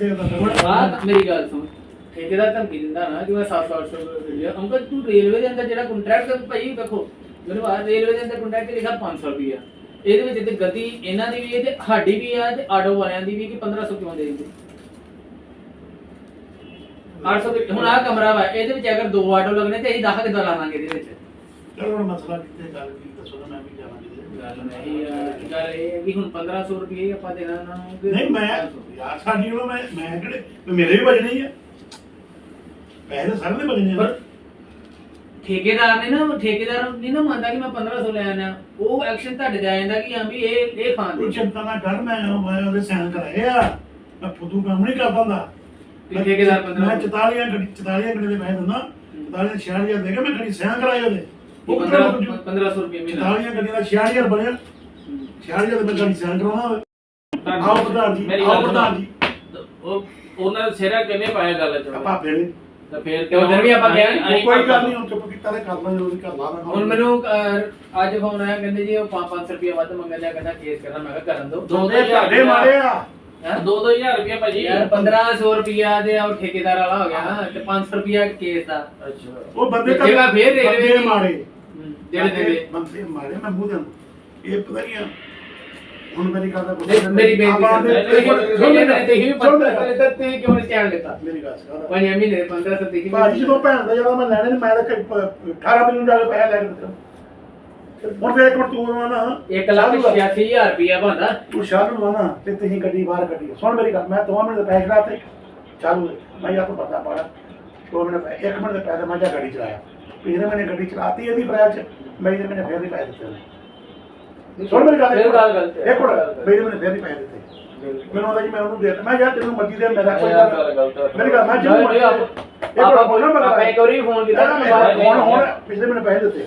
ਕਿੱਥੇ ਹੁਣ ਹੁੰਦਾ ਆਹ ਮੇਰੀ ਗੱਲ ਸੁਣ ਠੇਕੇਦਾਰ ਧਮਕੀ ਦਿੰਦਾ ਨਾ ਕਿ ਮੈਂ 700 800 ਰੁਪਏ ਲਿਆ। ਅੰਕਲ ਤੂੰ ਰੇਲਵੇ ਦੇ ਅੰਦਰ ਜਿਹੜਾ ਕੰਟਰੈਕਟ ਭਾਈ ਦੇਖੋ ਮੈਨੂੰ ਆ ਰੇਲਵੇ ਦੇ ਅੰਦਰ ਕੰਟਰੈਕਟ ਲਿਖਾ 500 ਰੁਪਏ ਇਹਦੇ ਵਿੱਚ ਤੇ ਗਲਤੀ ਇਹਨਾਂ ਦੀ ਵੀ ਹੈ ਤੇ ਸਾਡੀ ਵੀ ਹੈ ਤੇ ਆਟੋ ਵਾਲਿਆਂ ਦੀ ਵੀ ਕਿ 1500 ਕਿਉਂ ਦੇ ਦਿੰਦੇ? 800 ਤੇ ਹੁਣ ਆਹ ਕਮਰਾ ਵਾ ਇਹਦੇ ਵਿੱਚ ਅਗਰ ਦੋ ਆਟੋ ਲੱਗਣੇ ਤੇ ਅਸੀਂ 10 ਕਿੱਦਾਂ ਲਾਵਾਂਗੇ ਇਹਦੇ ਵਿੱਚ? ਚਲੋ ਹੁਣ ਮਸਲਾ ਕਿੱਥੇ ਗੱਲ ਕੀ ਦੱਸੋ ਨਾ ਮੈਂ ਵੀ ਜਾਵਾਂ ਕਿਤੇ ਗੱਲ ਨਹੀਂ ਆ ਗੱਲ ਇਹ ਹੈ ਕਿ ਹੁਣ 1500 ਰੁਪਏ ਆਪਾਂ ਦੇਣਾ ਇਹਨਾਂ ਨੂੰ ਕਿ ਨਹੀਂ ਮੈਂ 500? ਯਾਰ ਸਾਡੀ ਉਹ ਮੈਂ ਮੈਂ ਕਿਹੜੇ ਮੇਰੇ ਵੀ ਬਜਣੇ ਹੀ ਆ। ਪੈਸੇ ਤਾਂ ਸਾਰੇ ਦੇ ਬਜਣੇ ਆ ਪਰ ਠੇਕੇਦਾਰ ਨੇ ਨਾ ਠੇਕੇਦਾਰ ਨਹੀਂ ਨਾ ਮੰਨਦਾ ਕਿ ਮੈਂ 1500 ਲੈ ਆਣਾ ਉਹ ਐਕਸ਼ਨ ਤੁਹਾਡੇ ਤੇ ਆ ਜਾਂਦਾ ਕਿ ਹਾਂ ਵੀ ਇਹ ਇਹ ਖਾਣ ਤੂੰ ਦੇ ਚਿੰਤਾ ਨਾ ਕਰ ਮੈਂ ਮੈਂ ਉਹਦੇ ਸਾਈਨ ਕਰਾਏ ਆ। ਮੈਂ ਫੁੱਦੂ ਕੰਮ ਨਹੀਂ ਕਰਦਾ ਹੁੰਦਾ ਵੀ ਠੇਕੇਦਾਰ 1500 ਮੈਂ 44 ਗੱਡੀ 44 ਗੱਡੀ ਦੇ ਪੈਸੇ ਦਿੰਦਾ। 44 6000 ਦੇ ਕੇ ਮੈਂ ਗੱਡੀ ਸਾਈਨ ਕਰਾਏ ਉਹਦੇ। ਉਹ 1500 1500 ਰੁਪਏ ਮਹੀਨਾ। 44 ਗੱਡੀ ਦਾ 6000 ਬਣਿਆ। 6000 ਦੇ ਮੈਂ ਗੱਡੀ ਸਾਈਨ ਕਰਾਉਣਾ ਹੋਵੇ। ਆਓ ਪ੍ਰਧਾਨ ਜੀ ਮੇਰੀ ਆਓ ਗੱਲ ਪ੍ਰਧਾਨ ਜੀ। ਉਹ ਉਹਨਾਂ ਦੇ ਸਿਰਾ ਕਿਵੇਂ ਪਾਇਆ ਗੱਲ ਚ ਆਪਾਂ ਫੇਰੇ ਤਾਂ ਫੇਰ ਤੇ ਉਧਰ ਵੀ ਆਪਾਂ ਗਏ ਅਸੀਂ- ਕੋਈ ਗੱਲ ਨਹੀਂ ਹੁਣ ਚੁੱਪ ਕੀਤਾ ਤੇ ਕਰਨਾ ਜ਼ਰੂਰੀ ਕਰਨਾ ਮੈਂ ਹੁਣ ਮੈਨੂੰ ਅਹ, ਅੱਜ ਫੋਨ ਆਇਆ ਕਹਿੰਦੇ ਜੀ ਉਹ 500 ਰੁਪਏ ਵੱਧ ਮੰਗਣ ਲਿਆ ਕਹਿੰਦਾ ਕੇਸ ਕਰਨਾ। ਮੈਂ ਕਿਹਾ ਕਰਨ ਦੋ ਦੋ ਇਹ ਤੁਹਾਡੇ ਮਾਰੇ ਆ। ਦੋ ਦੋ ਹਜ਼ਾਰ ਰੁਪਏ ਭਾਜੀ। ਯਾਰ 1500 ਰੁਪਿਆ ਦੇ ਉਹ ਠੇਕੇਦਾਰ ਵਾਲਾ ਹੋ ਗਿਆ ਨਾ ਤੇ 500 ਰੁਪਿਆ ਕੇਸ ਦਾ। ਅੱਛਾ। ਉਹ ਬੰਦੇ ਤੇ ਜਿਹੜਾ ਫੇਰ ਰੇਲਵੇ ਬੰਦੇ ਦੀ- ਮਾਰੇ। ਜਿਹੜੇ ਦੇ ਦੇ ਬੰਦੇ ਮਾਰੇ ਮੈਂ ਮੂੰਹ ਦੇ ਇਹ ਪਤਾ ਨਹੀਂ ਆ? ਹੁਣ ਮੇਰੀ ਗੱਲ ਦਾ ਕੁਛ- ਨਹੀਂ, ਮੇਰੀ ਬੇਨਤੀ ਆਪਾਂ ਦੇ- ਤੁਸੀਂ ਸੁਣ ਸੁਣ ਲੈ, ਤੇ ਹੀ ਸੁਣ ਲੈ। 1500 ਦਿੱਤਾ ਤੇ ਕਿਉਂ ਨਹੀਂ ਸਟੈਂਡ ਦਿੱਤਾ? ਮੇਰੀ ਗੱਲ ਸੁਣ। ਪੰਜ ਮਹੀਨੇ ਦੇ 1500 ਦਿੱਤੀ ਭਾਜੀ ਜਦੋਂ ਭੈਣ ਦਾ ਜਦੋਂ ਮੈਂ ਲੈਣੇ ਨੇ ਮੈਂ ਤਾਂ ਕਈ ਪ- 18 ਮਿਲੀਅਨ ਡਾਲਰ ਪੈਸੇ ਲੈ ਕੇ ਦਿੱਤੇ। ਹੁਣ ਫੇਰ ਇੱਕ ਮਿੰਟ ਤੂੰ ਨਾ। ਨਾ 1 ਲੱਖ 86000 ਰੁਪਿਆ ਬੰਦਾ ਤੂੰ ਸ਼ਾਲ ਨੂੰ ਨਾ ਤੇ ਤੁਸੀਂ ਗੱਡੀ ਬਾਹਰ ਕੱਢੀ। ਸੁਣ ਮੇਰੀ ਗੱਲ ਮੈਂ ਦੋ ਮਿੰਟ ਦੇ ਪੈਸੇ ਲਾਤੇ। ਚਾਲੂ ਮੈਂ ਤੋਂ ਪਤਾ ਪਾੜਾ ਦੋ ਮਿੰਟ ਪੈ- ਇੱਕ ਮਿੰਟ ਦੇ ਪੈਸੇ ਮੈਂ ਜਾ ਗੱਡੀ ਚਲਾਇਆ। ਪਿਛਲੇ ਮਹੀਨੇ ਗੱਡੀ ਚਲਾਤੀ ਇਹਦੀ ਬ੍ਰੈਚ ਮੈਂ ਇਹਦੇ ਮਹੀਨੇ ਫੇਰ ਨਹੀਂ ਪੈਸੇ ਦਿੱਤੇ। ਸੁਣ ਮੇਰੀ ਗੱਲ ਫਿਰ ਹੈ। ਇੱਕ ਮਿੰਟ ਮੇਰੇ ਮਹੀਨੇ ਫੇਰ ਨਹੀਂ ਪੈਸੇ ਦਿੱਤੇ। ਮੈਨੂੰ ਜੀ ਮੈਂ ਉਹਨੂੰ ਦੇ ਦਿੱਤਾ। ਮੈਂ ਯਾਰ ਤੈਨੂੰ ਮਰਜ਼ੀ ਦੇ ਮੇਰਾ ਕੋਈ ਹੈ। ਮੇਰੀ ਗੱਲ ਮੈਂ ਜਿਹਨੂੰ ਮਰਜ਼ੀ ਆਪਾਂ- ਆਪਾਂ ਆਪਾਂ ਇੱਕ ਵਾਰੀ ਫੋਨ ਕੀਤਾ ਹੁਣ ਹੁਣ ਪਿਛਲੇ ਮਹੀਨੇ ਪੈਸੇ ਦਿੱਤੇ।